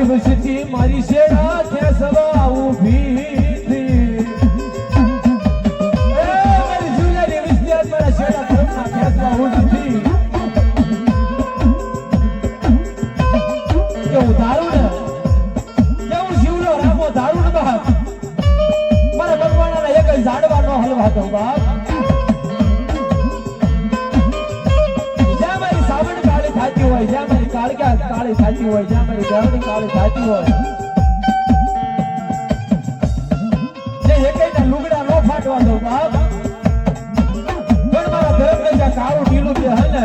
મારી વસતી મારી શેરા ત્યાં સવા ઊભી સાચું હોય, જ્યાં મારી ગામની કાળી સાચું હોય. જે એકેયના લુગડા નો ફાટવા દઉં, બાપ. પણ મારા ધર્મ કઈ કાળું ઢીલું છે, હે ને?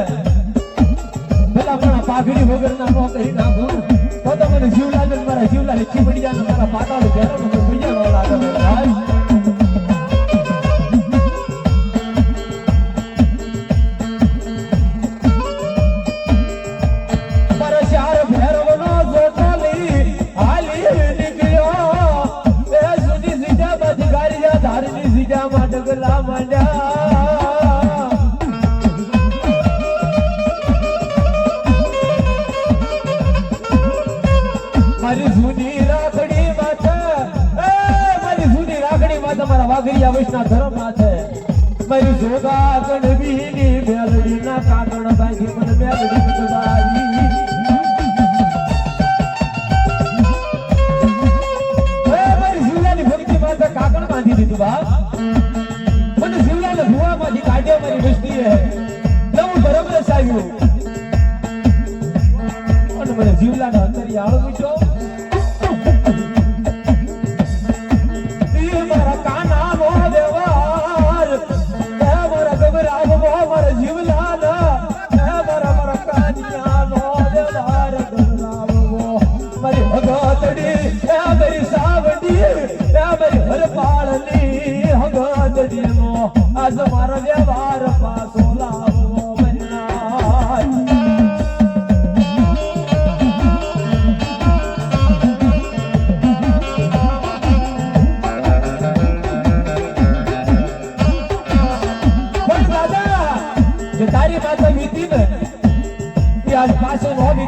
પેલા પણ પાઘડી વગરના નો કરી નાખું. તો તો મને જીવલાલ મારા જીવલાલ ચીપડી જાય મારા પાટાળું ઘેર મને બીજા નો લાગે. મારી જૂની રાખડી માં છે. મારી જૂની રાખડી માં તમારા વાઘરિયા વૈષ્ણવ ધર્મ છે. મારી જોગા કણબી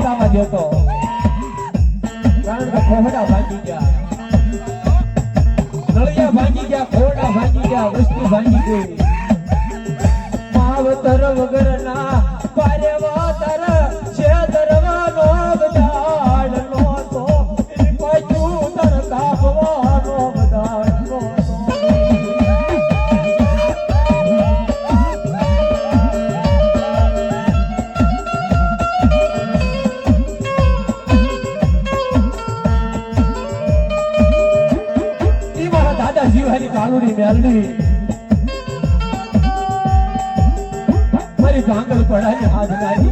વીતાવા દેતો કારણ કે મારી ભાંગલ પડાય હાથ નારી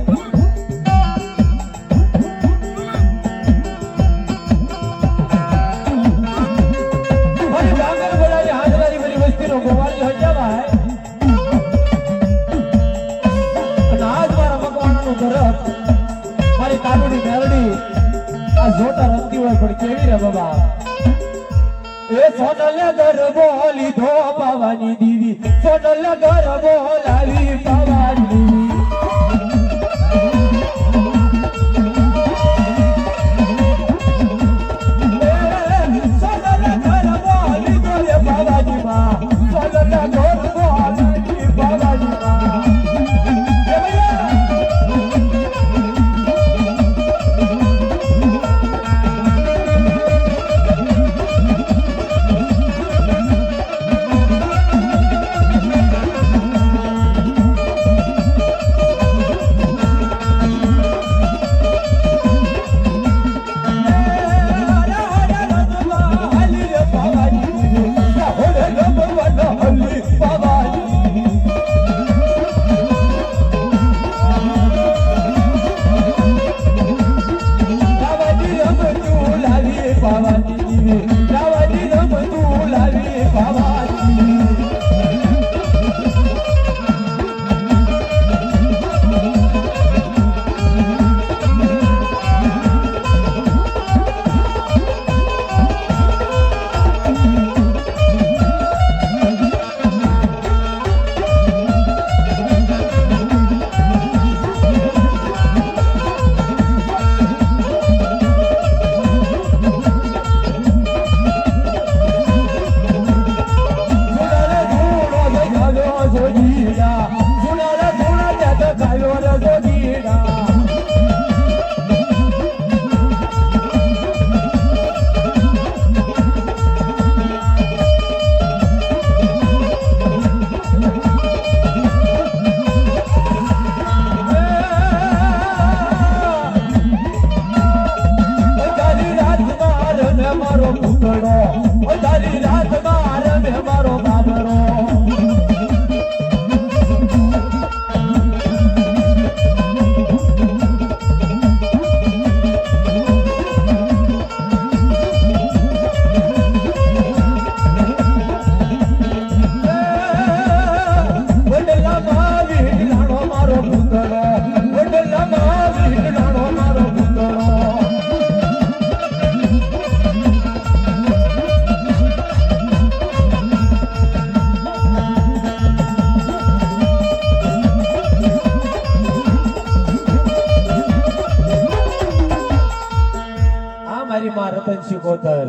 મારી કાનુડી મેલડી આ જોતા રમતી હોય પણ કેવી રે બાબા. એ સોનલ ગરબો લીધો પાવાની દીદી સોનલ ગરબો મારી માં રતન શિકોતર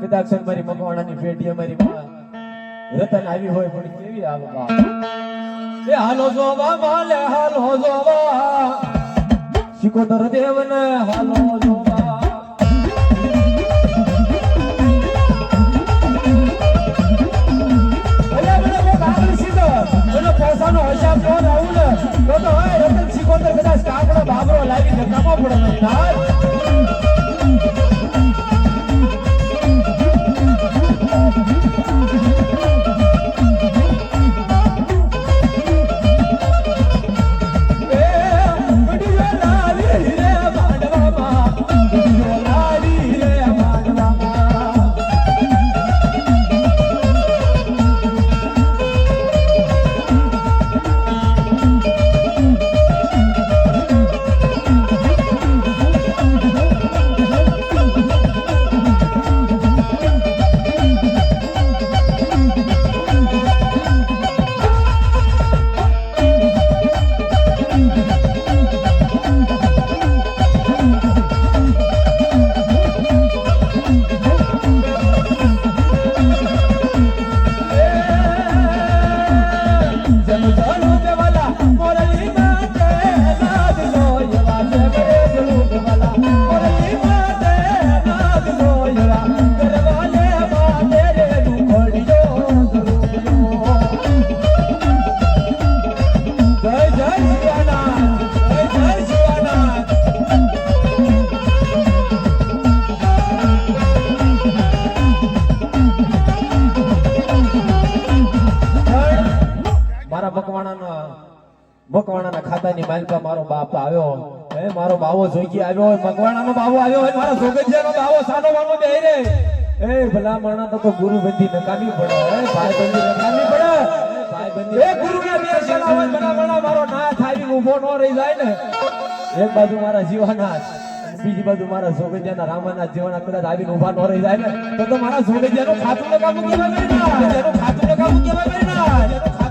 કદાચ મારી મકવાણાની પેઢી અમારી રતન આવી હોય પણ કેવી આવે બા એ હાલો જોવા માલે, હાલો જોવા. શિકોતર દેવને હાલો જોવા. એટલે મને કોક આગળ સીધો મને પૈસાનો હિસાબ ન આવું ને. તો તો હોય, રતન શિકોતર કદાચ કાપડો બાબરો લાવી ધક્કામાં પડે બાપ આવ્યો હે મારો બાવો જોઈકી આવ્યો હોય મકવાણાનો બાવો આવ્યો હોય મારા જોગજિયાનો બાવો સાનો વાનો બે રે. એ ભલા માણા તો તો ગુરુ બંધી નકામી પડે. હે ભાઈ બંધી નકામી પડે. ભાઈ બંધી એ ગુરુના બે શેલા હોય ભલા માણા મારો ના થાવી ઊભો ન રહી જાય ને. એક બાજુ મારા જીવાનાથ બીજી બાજુ મારા જોગજિયાના રામાના જીવાના કદાચ આવીને ઊભા ન રહી જાય ને તો તો મારા ખાતું નકામું ખાતું નકામું જેનું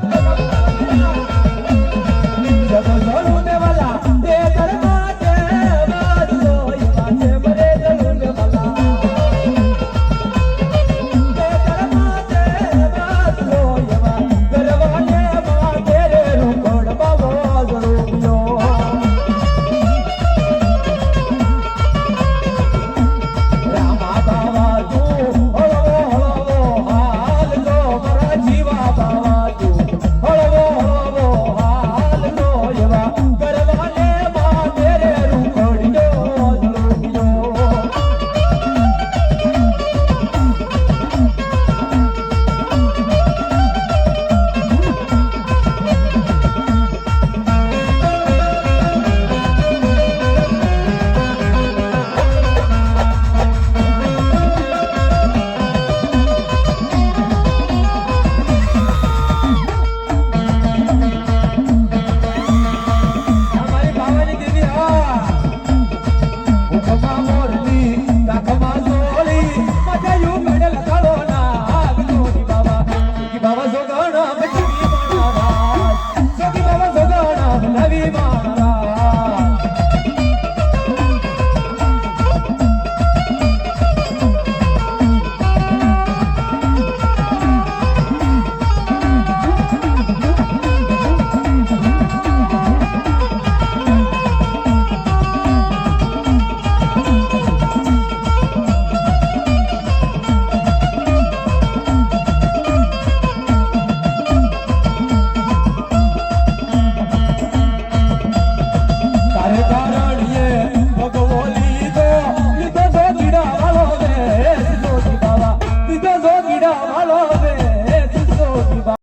é o.